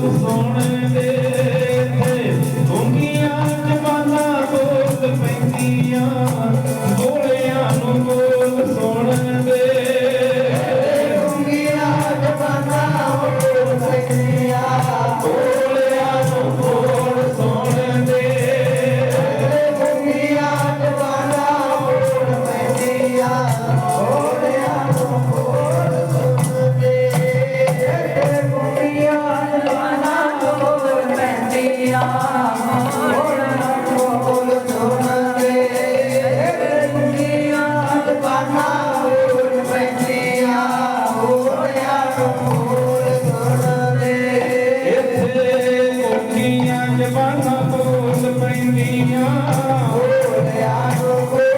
ਸਭ ਸੋਹਣੇ ਦੇ ਇੱਥੇ ਕੋਠੀਆਂ ਜਵਾਨਾਂ ਬੋਲ ਪੈਂਦੀਆਂ। ਇੱਥੇ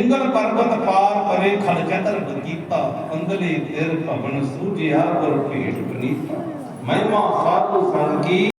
ਪਿੰਗਲ ਪਰਬਤ ਪਾਰ ਪਰੇ ਖਲਕੈ ਧਰ ਬਕੀਤਾ ਅੰਦਲੇ ਦਿਲ ਭਵਨ ਸੂਝਿਆ ਗੁਰ ਭੇਟ ਬਨੀਤਾ। ਮਹਿਮਾ ਸਾਧੂ ਸੰਗ ਕੀ